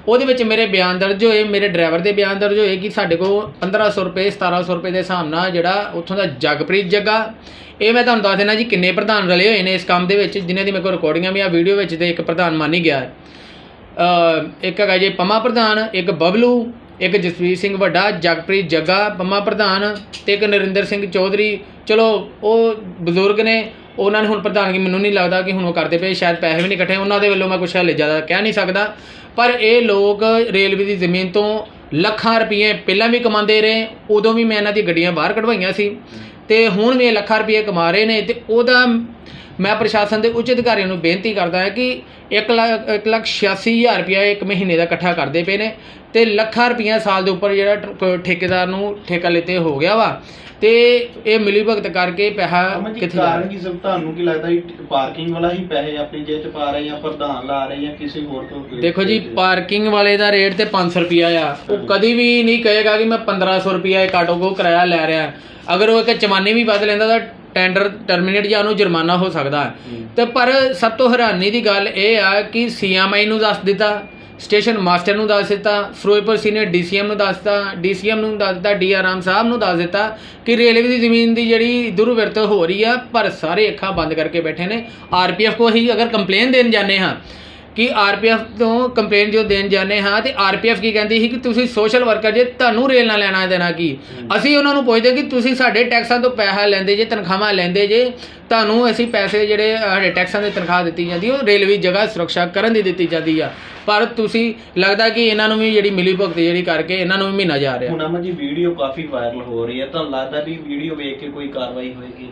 ਉਹਦੇ ਵਿੱਚ ਮੇਰੇ ਬਿਆਨ ਦਰਜ ਹੋਏ, ਮੇਰੇ ਡਰਾਈਵਰ ਦੇ ਬਿਆਨ ਦਰਜ ਹੋਏ ਕਿ ਸਾਡੇ ਕੋਲ 1500 ਰੁਪਏ 1700 ਰੁਪਏ ਦੇ ਹਿਸਾਬ ਨਾਲ ਜਿਹੜਾ ਉੱਥੋਂ ਦਾ ਜਗਪ੍ਰੀਤ ਜੱਗਾ। ਇਹ ਮੈਂ ਤੁਹਾਨੂੰ ਦੱਸ ਦੇਣਾ ਜੀ ਕਿੰਨੇ ਪ੍ਰਧਾਨ ਰਲੇ ਹੋਏ ਨੇ ਇਸ ਕੰਮ ਦੇ ਵਿੱਚ, ਜਿਨ੍ਹਾਂ ਦੀ ਮੇਰੇ ਕੋਲ ਰਿਕਾਰਡਿੰਗਾਂ ਵੀ ਆ ਵੀਡੀਓ ਵਿੱਚ ਤੇ ਇੱਕ ਪ੍ਰਧਾਨ ਮੰਨੀ ਗਿਆ ਹੈ। ਇੱਕ ਹੈਗਾ ਜੀ ਪਮਾ ਪ੍ਰਧਾਨ, ਇੱਕ ਬਬਲੂ, ਇੱਕ ਜਸਵੀਰ ਸਿੰਘ ਵੱਡਾ, ਜਗਪ੍ਰੀਤ ਜੱਗਾ ਪਮਾ ਪ੍ਰਧਾਨ ਤੇ ਇੱਕ ਨਰਿੰਦਰ ਸਿੰਘ ਚੌਧਰੀ। ਚਲੋ, ਉਹ ਬਜ਼ੁਰਗ ਨੇ, ਉਹਨਾਂ ਨੇ ਹੁਣ ਪ੍ਰਧਾਨਗੀ ਮੈਨੂੰ ਨਹੀਂ ਲੱਗਦਾ ਕਿ ਹੁਣ ਉਹ ਕਰਦੇ ਪਏ, ਸ਼ਾਇਦ ਪੈਸੇ ਵੀ ਨਹੀਂ ਇਕੱਠੇ, ਉਹਨਾਂ ਦੇ ਵੱਲੋਂ ਮੈਂ ਕੁਛ ਹਲੇ ਜ਼ਿਆਦਾ ਕਹਿ ਨਹੀਂ ਸਕਦਾ। ਪਰ ਇਹ ਲੋਕ ਰੇਲਵੇ ਦੀ ਜ਼ਮੀਨ ਤੋਂ ਲੱਖਾਂ ਰੁਪਏ ਪਹਿਲਾਂ ਵੀ ਕਮਾਉਂਦੇ ਰਹੇ, ਉਦੋਂ ਵੀ ਮੈਂ ਇਹਨਾਂ ਦੀ ਗੱਡੀਆਂ ਬਾਹਰ ਕਢਵਾਈਆਂ ਸੀ। ਤੇ ਹੁਣ ਵੀ ਇਹ ਲੱਖਾਂ ਰੁਪਏ ਕਮਾ ਰਹੇ ਨੇ ਤੇ ਉਹਦਾ ਮੈਂ ਪ੍ਰਸ਼ਾਸਨ ਦੇ ਉੱਚ ਅਧਿਕਾਰੀਆਂ ਨੂੰ ਬੇਨਤੀ ਕਰਦਾ ਹਾਂ ਕਿ 1 ਲੱਖ ਇੱਕ ਲੱਖ 86000 ਰੁਪਇਆ ਇੱਕ ਮਹੀਨੇ ਦਾ ਇਕੱਠਾ ਕਰਦੇ ਪਏ ਨੇ ਤੇ ਲੱਖਾਂ ਰੁਪਈਆ ਸਾਲ ਦੇ ਉੱਪਰ ਜਿਹੜਾ ਠੇਕੇਦਾਰ ਨੂੰ ਠੇਕਾ ਲਿੱਤੇ ਹੋ ਗਿਆ ਵਾ। ਤੇ ਇਹ ਮਿਲੀ ਭਗਤ ਕਰਕੇ ਪੈਸਾ ਅਮਨ ਜੀ ਕਿੱਥੇ ਜਾ ਕਾਰਨ ਰਿਹਾ? ਕੀ ਸਭ ਤੁਹਾਨੂੰ ਕੀ ਲੱਗਦਾ ਜੀ ਪਾਰਕਿੰਗ ਵਾਲਾ ਹੀ ਪੈਸੇ ਆਪਣੀ ਜੇਬ ਚ ਪਾ ਰਹੇ ਜਾਂ ਪ੍ਰਧਾਨ ਲਾ ਰਹੇ ਜਾਂ ਕਿਸੇ ਹੋਰ ਤੋਂ ਦੇਖੋ ਜੀ ਪਾਰਕਿੰਗ ਵਾਲੇ ਦਾ ਰੇਟ ਤੇ 500 ਰੁਪਿਆ ਆ। ਉਹ ਕਦੀ ਵੀ ਨਹੀਂ ਕਹੇਗਾ ਕਿ ਮੈਂ 1500 ਰੁਪਿਆ ਇੱਕ ਆਟੋ ਕੋ ਕਿਰਾਇਆ ਲੈ ਰਿਹਾ। ਅਗਰ ਉਹ ਇੱਕ ਚਮਾਨੀ ਵੀ ਵੱਧ ਲੈਂਦਾ ਤਾਂ ਟੈਂਡਰ ਟਰਮੀਨੇਟ ਜਾਂ ਉਹਨੂੰ ਜੁਰਮਾਨਾ ਹੋ ਸਕਦਾ ਹੈ। ਤੇ ਪਰ ਸਭ ਤੋਂ ਹੈਰਾਨੀ ਦੀ ਗੱਲ ਇਹ ਆ ਕਿ ਸੀਐਮਆਈ ਨੂੰ ਦੱਸ ਦਿੱਤਾ ਸਟੇਸ਼ਨ ਮਾਸਟਰ ਨੂੰ ਦੱਸ ਦਿੱਤਾ ਫਿਰੋਜ਼ਪੁਰ ਸੀਨੀਅਰ ਡੀਸੀਐਮ ਨੂੰ ਦੱਸ ਦਿੱਤਾ ਡੀਸੀਐਮ ਨੂੰ ਦੱਸ ਦਿੱਤਾ ਡੀ ਆਰਾਮ ਸਾਹਿਬ ਨੂੰ ਦੱਸ ਦਿੱਤਾ ਕਿ ਰੇਲਵੇ ਦੀ ਜ਼ਮੀਨ ਦੀ ਜਿਹੜੀ ਦੁਰਵਰਤ ਹੋ ਰਹੀ ਆ ਪਰ ਸਾਰੇ ਅੱਖਾਂ ਬੰਦ ਕਰਕੇ ਬੈਠੇ ਨੇ। ਆਰਪੀਐਫ ਕੋ ਹੀ ਅਗਰ ਕੰਪਲੇਨ ਦੇਣ ਜਾਂਦੇ ਹਾਂ ਕਿ ਆਰਪੀਐਫ ਤੋਂ ਕੰਪਲੇਨ ਜੋ ਦੇਣ ਜਾਂਦੇ ਹਾਂ ਤੇ ਆਰਪੀਐਫ ਕੀ ਕਹਿੰਦੀ ਸੀ ਕਿ ਤੁਸੀਂ ਸੋਸ਼ਲ ਵਰਕਰ ਜੇ ਤੁਹਾਨੂੰ ਰੇਲ ਨਾਲ ਲੈਣਾ ਦੇਣਾ ਕੀ? ਅਸੀਂ ਉਹਨਾਂ ਨੂੰ ਪੁੱਛਦੇ ਕਿ ਤੁਸੀਂ ਸਾਡੇ ਟੈਕਸਾਂ ਤੋਂ ਪੈਸਾ ਲੈਂਦੇ ਜੇ ਤਨਖਾਹਾਂ ਲੈਂਦੇ ਜੇ ਤੁਹਾਨੂੰ ਅਸੀਂ ਪੈਸੇ ਜਿਹੜੇ ਸਾਡੇ ਟੈਕਸਾਂ ਦੇ ਤਨਖਾਹ ਦਿੱਤੀ ਜਾਂਦੀ ਉਹ ਰੇਲਵੇ ਜਗ੍ਹਾ ਸੁਰੱਖਿਆ ਕਰਨ ਦੀ ਦਿੱਤੀ ਜਾਂਦੀ ਆ। ਪਰ ਤੁਸੀਂ ਲੱਗਦਾ ਕਿ ਇਹਨਾਂ ਨੂੰ ਵੀ ਜਿਹੜੀ ਮਿਲੀ ਭੁਗਤ ਜਿਹੜੀ ਕਰਕੇ ਇਹਨਾਂ ਨੂੰ ਵੀ ਮਹੀਨਾ ਜਾ ਰਿਹਾ। ਹੁਣ ਅਮਨ ਜੀ ਵੀਡੀਓ ਕਾਫੀ ਵਾਇਰਲ ਹੋ ਰਹੀ ਹੈ ਤੁਹਾਨੂੰ ਲੱਗਦਾ ਵੀ ਵੀਡੀਓ ਵੇਖ ਕੇ ਕੋਈ ਕਾਰਵਾਈ ਹੋਏਗੀ?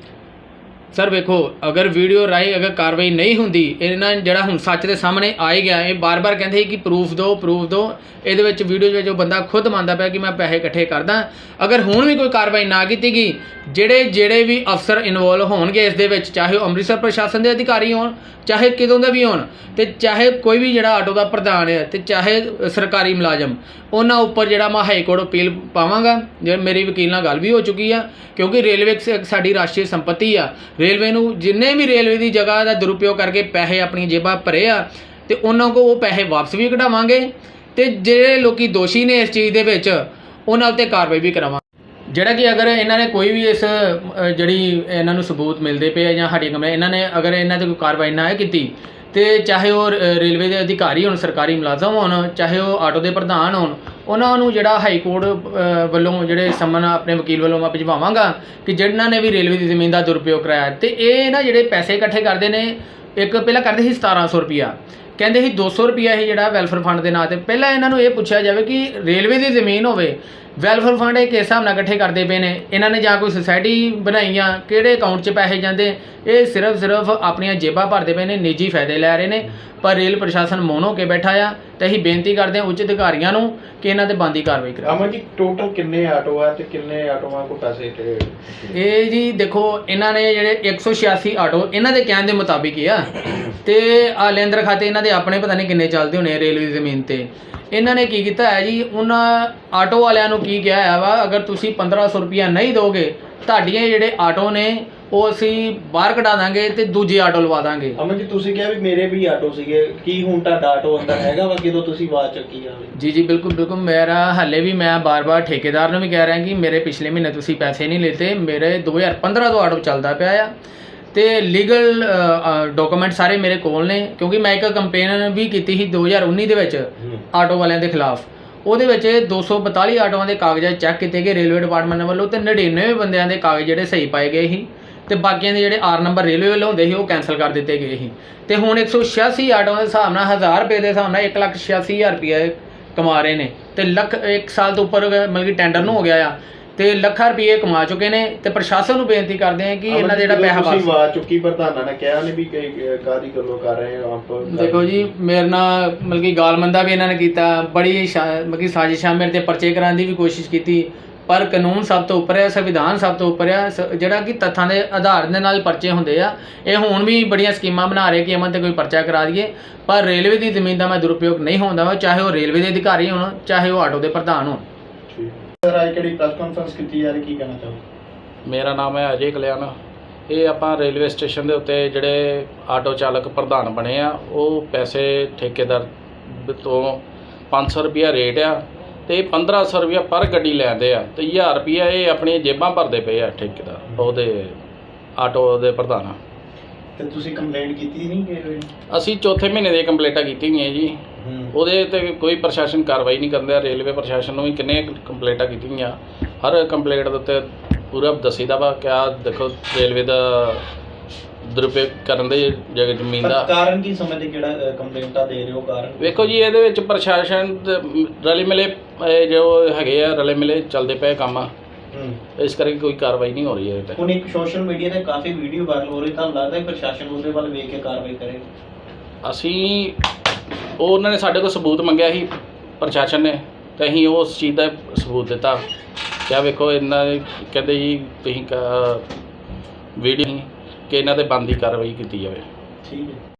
ਸਰ ਵੇਖੋ, ਅਗਰ ਵੀਡੀਓ ਰਾਹੀਂ ਅਗਰ ਕਾਰਵਾਈ ਨਹੀਂ ਹੁੰਦੀ, ਇਹਨਾਂ ਜਿਹੜਾ ਹੁਣ ਸੱਚ ਦੇ ਸਾਹਮਣੇ ਆ ਗਿਆ, ਇਹ ਬਾਰ-ਬਾਰ ਕਹਿੰਦੇ ਸੀ ਕਿ ਪ੍ਰੂਫ ਦਿਓ ਪ੍ਰੂਫ ਦਿਓ। ਇਹਦੇ ਵਿੱਚ ਵੀਡੀਓ ਵਿੱਚ ਉਹ ਬੰਦਾ ਖੁਦ ਮੰਨਦਾ ਪਿਆ ਕਿ ਮੈਂ ਪੈਸੇ ਇਕੱਠੇ ਕਰਦਾ। ਅਗਰ ਹੁਣ ਵੀ ਕੋਈ ਕਾਰਵਾਈ ਨਾ ਕੀਤੀ ਗਈ, ਜਿਹੜੇ ਜਿਹੜੇ ਵੀ ਅਫਸਰ ਇਨਵੋਲਵ ਹੋਣਗੇ ਇਸ ਦੇ ਵਿੱਚ, ਚਾਹੇ ਉਹ ਅੰਮ੍ਰਿਤਸਰ ਪ੍ਰਸ਼ਾਸਨ ਦੇ ਅਧਿਕਾਰੀ ਹੋਣ, ਚਾਹੇ ਕਿਦੋਂ ਦੇ ਵੀ ਹੋਣ, ਤੇ ਚਾਹੇ ਕੋਈ ਵੀ ਜਿਹੜਾ ਆਟੋ ਦਾ ਪ੍ਰਧਾਨ ਹੈ, ਤੇ ਚਾਹੇ ਸਰਕਾਰੀ ਮੁਲਾਜ਼ਮ, ਉਹਨਾਂ ਉੱਪਰ ਜਿਹੜਾ ਮੈਂ ਹਾਈ ਕੋਰਟ ਅਪੀਲ ਪਾਵਾਂਗਾ, ਜੇ ਮੇਰੀ ਵਕੀਲ ਨਾਲ ਗੱਲ ਵੀ ਹੋ ਚੁੱਕੀ ਆ, ਕਿਉਂਕਿ ਰੇਲਵੇ ਸਾਡੀ ਰਾਸ਼ਟਰੀ ਸੰਪਤੀ ਆ। ਰੇਲਵੇ ਨੂੰ ਜਿੰਨੇ ਵੀ ਰੇਲਵੇ ਦੀ ਜਗ੍ਹਾ ਦਾ ਦੁਰਉਪਯੋਗ ਕਰਕੇ ਪੈਸੇ ਆਪਣੀ ਜੇਬਾਂ ਭਰੇ ਆ, ਤੇ ਉਹਨਾਂ ਕੋ ਉਹ ਪੈਸੇ ਵਾਪਸ ਵੀ ਕਢਾਵਾਂਗੇ ਤੇ ਜਿਹੜੇ ਲੋਕੀ ਦੋਸ਼ੀ ਨੇ ਇਸ ਚੀਜ਼ ਦੇ ਵਿੱਚ ਉਹਨਾਂ ਉੱਤੇ ਕਾਰਵਾਈ ਵੀ ਕਰਾਵਾਂਗੇ। ਜਿਹੜਾ ਕਿ ਅਗਰ ਇਹਨਾਂ ਨੇ ਕੋਈ ਵੀ ਇਸ ਜਿਹੜੀ ਇਹਨਾਂ ਨੂੰ ਸਬੂਤ ਮਿਲਦੇ ਪਏ ਜਾਂ ਸਾਡੀਆਂ ਕਮਰੇ, ਇਹਨਾਂ ਨੇ ਅਗਰ ਇਹਨਾਂ ਤੇ ਕੋਈ ਕਾਰਵਾਈ ਨਾ ਕੀਤੀ ਤੇ ਚਾਹੇ ਉਹ ਰੇਲਵੇ ਦੇ ਅਧਿਕਾਰੀ ਹੋਣ, ਸਰਕਾਰੀ ਮੁਲਾਜ਼ਮ ਹੋਣ, ਚਾਹੇ ਉਹ ਆਟੋ ਦੇ ਪ੍ਰਧਾਨ ਹੋਣ, ਉਹਨਾਂ ਨੂੰ ਜਿਹੜਾ ਹਾਈ ਕੋਰਟ ਵੱਲੋਂ ਜਿਹੜੇ ਸਮਨ ਆਪਣੇ ਵਕੀਲ ਵੱਲੋਂ ਮੈਂ ਭਿਜਵਾਵਾਂਗਾ ਕਿ ਜਿਹਨਾਂ ਨੇ ਵੀ ਰੇਲਵੇ ਦੀ ਜ਼ਮੀਨ ਦਾ ਦੁਰਉਪਯੋਗ ਕਰਾਇਆ। ਤੇ ਇਹ ਨਾ ਜਿਹੜੇ ਪੈਸੇ ਇਕੱਠੇ ਕਰਦੇ ਨੇ, ਇੱਕ ਪਹਿਲਾਂ ਕਰਦੇ ਸੀ 1700 ਰੁਪਿਆ ਕਹਿੰਦੇ ਸੀ 200 ਰੁਪਿਆ ਇਹ ਜਿਹੜਾ ਵੈਲਫੇਅਰ ਫੰਡ ਦੇ ਨਾਂ ਤੇ। ਪਹਿਲਾਂ ਇਹਨਾਂ ਨੂੰ ਇਹ ਪੁੱਛਿਆ ਜਾਵੇ ਕਿ ਰੇਲਵੇ ਦੀ ਜ਼ਮੀਨ ਹੋਵੇ ਵੈਲਫੇਅਰ ਫੰਡ ਇਹ ਕਿਸ ਹਿਸਾਬ ਨਾਲ ਇਕੱਠੇ ਕਰਦੇ ਪਏ ਨੇ? ਇਹਨਾਂ ਨੇ ਜਾਂ ਕੋਈ ਸੁਸਾਇਟੀ ਬਣਾਈਆਂ? ਕਿਹੜੇ ਅਕਾਊਂਟ 'ਚ ਪੈਸੇ ਜਾਂਦੇ? ਇਹ ਸਿਰਫ ਸਿਰਫ ਆਪਣੀਆਂ ਜੇਬਾਂ ਭਰਦੇ ਪਏ ਨੇ ਨਿੱਜੀ ਫਾਇਦੇ ਲੈ ਰਹੇ ਨੇ। ਪਰ ਰੇਲ ਪ੍ਰਸ਼ਾਸਨ ਮੌਨ ਹੋ ਕੇ ਬੈਠਾ ਆ ਤੇ ਅਸੀਂ ਬੇਨਤੀ ਕਰਦੇ ਹਾਂ ਉੱਚ ਅਧਿਕਾਰੀਆਂ ਨੂੰ ਕਿ ਇਹਨਾਂ ਤੇ ਬੰਦੀ ਕਾਰਵਾਈ ਕਰਾਓ ਅਮਨ ਜੀ ਟੋਟਲ ਕਿੰਨੇ ਆਟੋ ਆ ਤੇ ਕਿੰਨੇ ਆਟੋਆਂ ਕੋ ਪੈਸੇ ਤੇ ਇਹ ਜੀ ਦੇਖੋ ਇਹਨਾਂ ਨੇ ਜਿਹੜੇ 186 ਆਟੋ ਇਹਨਾਂ ਦੇ ਕਹਿਣ ਦੇ ਮੁਤਾਬਿਕ ਹੀ ਆ। ਤੇ ਆ ਲੈਂਦਰ ਖਾਤੇ ਇਹਨਾਂ ਦੇ ਆਪਣੇ ਪਤਾ ਨਹੀਂ ਕਿੰਨੇ ਚੱਲਦੇ ਹੋਣੇ ਆ ਰੇਲਵੇ ਜ਼ਮੀਨ ਤੇ। ਇਹਨਾਂ ਨੇ ਕੀ ਕੀਤਾ ਹੈ ਜੀ? ਉਹਨਾਂ ਆਟੋ ਵਾਲਿਆਂ ਨੂੰ ਕੀ ਕਿਹਾ ਹੈ ਵਾ? ਅਗਰ ਤੁਸੀਂ 1500 ਰੁਪਇਆ ਨਹੀਂ ਦੋਗੇ ਤੁਹਾਡੀਆਂ ਜਿਹੜੇ ਆਟੋ ਨੇ ਉਹ ਅਸੀਂ ਬਾਹਰ ਕਢਾ ਦਾਂਗੇ ਤੇ ਦੂਜੇ ਆਟੋ ਲਵਾ ਦਾਂਗੇ। ਅਮਨ ਜੀ ਤੁਸੀਂ ਕਿਹਾ ਵੀ ਮੇਰੇ ਵੀ ਆਟੋ ਸੀਗੇ। ਕੀ ਹੁਣ ਤੁਹਾਡਾ ਆਟੋ ਅੰਦਰ ਹੈਗਾ ਵਾ? ਕਿਦੋਂ ਤੁਸੀਂ ਆਵਾਜ਼ ਚੱਕੀ ਜਾਵੇ ਜੀ ਜੀ ਬਿਲਕੁਲ ਬਿਲਕੁਲ। ਮੇਰਾ ਹਾਲੇ ਵੀ ਮੈਂ ਬਾਰ-ਬਾਰ ਠੇਕੇਦਾਰ ਨੂੰ ਵੀ ਕਹਿ ਰਿਹਾ ਕਿ ਮੇਰੇ ਪਿਛਲੇ ਮਹੀਨੇ ਤੁਸੀਂ ਪੈਸੇ ਨਹੀਂ ਲਿੱਤੇ। ਮੇਰੇ 2015 ਤੋਂ ਆਟੋ ਚੱਲਦਾ ਪਿਆ ਆ। ਤੇ ਲੀਗਲ ਡਾਕੂਮੈਂਟ ਸਾਰੇ ਮੇਰੇ ਕੋਲ ਨੇ ਕਿਉਂਕਿ ਮੈਂ ਇੱਕ ਕੰਪੇਨ ਵੀ ਕੀਤੀ ਸੀ 2019 ਦੇ ਵਿੱਚ ਆਟੋ ਵਾਲਿਆਂ ਦੇ ਖਿਲਾਫ। ਉਹਦੇ ਵਿੱਚ 242 ਆਟੋਆਂ ਦੇ ਕਾਗਜ਼ਾਤ ਚੈੱਕ ਕੀਤੇ ਗਏ ਰੇਲਵੇ ਡਿਪਾਰਟਮੈਂਟ ਵੱਲੋਂ ਤੇ 99 ਬੰਦਿਆਂ ਦੇ ਕਾਗਜ਼ ਜਿਹੜੇ ਸਹੀ ਪਾਏ ਗਏ ਸੀ ਤੇ ਬਾਕੀਆਂ ਦੇ ਜਿਹੜੇ ਆਰ ਨੰਬਰ ਰੇਲਵੇ ਵੱਲੋਂ ਹੁੰਦੇ ਸੀ ਉਹ ਕੈਨਸਲ ਕਰ ਦਿੱਤੇ ਗਏ ਸੀ। ਤੇ ਹੁਣ 186 ਆਟੋਆਂ ਦੇ ਹਿਸਾਬ ਨਾਲ 1000 ਰੁਪਏ ਦੇ ਹਿਸਾਬ ਨਾਲ 186000 ਰੁਪਏ ਕਮਾ ਰਹੇ ਨੇ। ਤੇ ਲੱਖ ਇੱਕ ਸਾਲ ਤੋਂ ਉੱਪਰ ਮਤਲਬ ਕਿ ਟੈਂਡਰ ਨੂੰ ਹੋ ਗਿਆ ਆ। ਤੇ ਲੱਖਾਂ ਰੁਪਏ ਕਮਾ ਚੁੱਕੇ ਨੇ ਤੇ ਪ੍ਰਸ਼ਾਸਨ ਨੂੰ ਬੇਨਤੀ ਕਰਦੇ ਆ ਕਿ ਇਹਨਾਂ ਦਾ ਜਿਹੜਾ ਪੈਸਾ ਵਾਪਸ ਆਵਾਜ਼ ਚੁੱਕੀ ਪ੍ਰਧਾਨਾਂ ਨੇ ਕਿਹਾ ਨਹੀਂ ਵੀ ਕਿ ਕਾਦੀ ਗੱਲੋਂ ਕਰ ਰਹੇ ਹੋ ਆਪ? ਦੇਖੋ ਜੀ ਮੇਰੇ ਨਾਲ ਮਤਲਬ ਕਿ ਗਾਲਮੰਦਾ ਵੀ ਇਹਨਾਂ ਨੇ ਕੀਤਾ ਬੜੀ ਮਤਲਬ ਕਿ ਸਾਜ਼ਿਸ਼ਾਂ ਮੇਰੇ ਤੇ ਪਰਚੇ ਕਰਾਉਣ ਦੀ ਵੀ ਕੋਸ਼ਿਸ਼ ਕੀਤੀ ਪਰ ਕਾਨੂੰਨ ਸਭ ਤੋਂ ਉੱਪਰ ਹੈ ਸੰਵਿਧਾਨ ਸਭ ਤੋਂ ਉੱਪਰ ਹੈ ਜਿਹੜਾ ਕਿ ਤੱਥਾਂ ਦੇ ਆਧਾਰ ਦੇ ਨਾਲ ਪਰਚੇ ਹੁੰਦੇ ਆ ਇਹ ਹੁਣ ਵੀ ਬੜੀਆਂ ਸਕੀਮਾਂ ਬਣਾ ਰਹੇ ਕਿ ਅਮਨ ਤੇ ਕੋਈ ਪਰਚਾ ਕਰਾ ਦਈਏ ਪਰ ਰੇਲਵੇ ਦੀ ਜ਼ਮੀਨ ਦਾ ਮੈਂ ਦੁਰਉਪਯੋਗ ਨਹੀਂ ਹੁੰਦਾ ਵਾ ਚਾਹੇ ਉਹ ਰੇਲਵੇ ਦੇ ਅਧਿਕਾਰੀ ਹੋਣ ਚਾਹੇ ਉਹ ਆਟੋ ਦੇ ਪ੍ਰਧਾਨ ਹੋਣ। ਸਰ ਅੱਜ ਕਿਹੜੀ ਪ੍ਰੈਸ ਕਾਨਫਰੰਸ ਕੀਤੀ ਜਾ ਰਹੀ? ਕੀ ਕਹਿਣਾ ਚਾਹੋ ਮੇਰਾ ਨਾਮ ਹੈ ਅਜੇ ਕਲਿਆਣ। ਇਹ ਆਪਾਂ ਰੇਲਵੇ ਸਟੇਸ਼ਨ ਦੇ ਉੱਤੇ ਜਿਹੜੇ ਆਟੋ ਚਾਲਕ ਪ੍ਰਧਾਨ ਬਣੇ ਆ ਉਹ ਪੈਸੇ ਠੇਕੇਦਾਰ ਤੋਂ 500 ਰੁਪਿਆ ਰੇਟ ਆ ਤੇ 1500 ਰੁਪਿਆ ਪਰ ਗੱਡੀ ਲੈਂਦੇ ਆ ਤੇ 1000 ਰੁਪਿਆ ਇਹ ਆਪਣੀਆਂ ਜੇਬਾਂ ਭਰਦੇ ਪਏ ਆ ਠੇਕੇਦਾਰ ਉਹਦੇ ਆਟੋ ਦੇ ਪ੍ਰਧਾਨ। ਤੇ ਤੁਸੀਂ ਕੰਪਲੇਂਟ ਕੀਤੀ ਨਹੀਂ ਕਿ ਅਸੀਂ ਚੌਥੇ ਮਹੀਨੇ ਦੀਆਂ ਕੰਪਲੇਂਟਾਂ ਕੀਤੀਆਂ ਹੋਈਆਂ ਜੀ। ਉਹਦੇ ਤੇ ਕੋਈ ਪ੍ਰਸ਼ਾਸਨ ਕਾਰਵਾਈ ਨਹੀਂ ਕਰਦਾ ਰੇਲਵੇ ਪ੍ਰਸ਼ਾਸਨ ਨੂੰ ਵੀ ਕਿੰਨੇ ਕੰਪਲੇਂਟਾਂ ਕੀਤੀਆਂ। ਹਰ ਕੰਪਲੇਂਟ ਦੇ ਉੱਤੇ ਪੂਰਾ ਦੱਸੀਦਾ ਵਾ ਕਿ ਆਹ ਦੇਖੋ ਰੇਲਵੇ ਦਾ ਦੁਰਉਪਯੋਗ ਕਰਨ ਦੇ ਜਗ੍ਹਾ ਜ਼ਮੀਨ ਦਾ। ਕਾਰਨ ਕੀ ਸਮਝਦੇ ਕਿਹੜਾ ਕੰਪਲੇਂਟਾਂ ਦੇ ਰਹੇ ਹੋ ਕਾਰਨ? ਵੇਖੋ ਜੀ ਇਹਦੇ ਵਿੱਚ ਪ੍ਰਸ਼ਾਸਨ ਰਲੇ ਮਿਲੇ ਜੋ ਹੈਗੇ ਆ ਰਲੇ ਮਿਲੇ ਚੱਲਦੇ ਪਏ ਕੰਮ। ਹੂੰ। ਇਸ ਕਰਕੇ ਕੋਈ ਕਾਰਵਾਈ ਨਹੀਂ ਹੋ ਰਹੀ ਹੈ ਹੁਣ ਇੱਕ ਸੋਸ਼ਲ ਮੀਡੀਆ ਤੇ ਕਾਫੀ ਵੀਡੀਓ ਵਾਇਰਲ ਹੋ ਰਹੀ ਤੁਹਾਨੂੰ ਲੱਗਦਾ ਹੈ ਪ੍ਰਸ਼ਾਸਨ ਉਹਦੇ ਵੱਲ ਵੇਖ ਕੇ ਕਾਰਵਾਈ ਕਰੇ? ਅਸੀਂ ਉਹ ਉਹਨਾਂ ਨੇ ਸਾਡੇ ਕੋਲ ਸਬੂਤ ਮੰਗਿਆ ਸੀ, ਪ੍ਰਸ਼ਾਸਨ ਨੇ, ਤੇ ਅਸੀਂ ਉਸ ਚੀਜ਼ ਦਾ ਸਬੂਤ ਦਿੱਤਾ। ਕਿਆ ਵੇਖੋ, ਇਹਨਾਂ ਦੇ ਕਹਿੰਦੇ ਜੀ, ਤੁਸੀਂ ਵੀਡੀਓ ਕਿ ਇਹਨਾਂ ਤੇ ਬੰਦੀ ਕਾਰਵਾਈ ਕੀਤੀ ਜਾਵੇ। ਠੀਕ ਹੈ।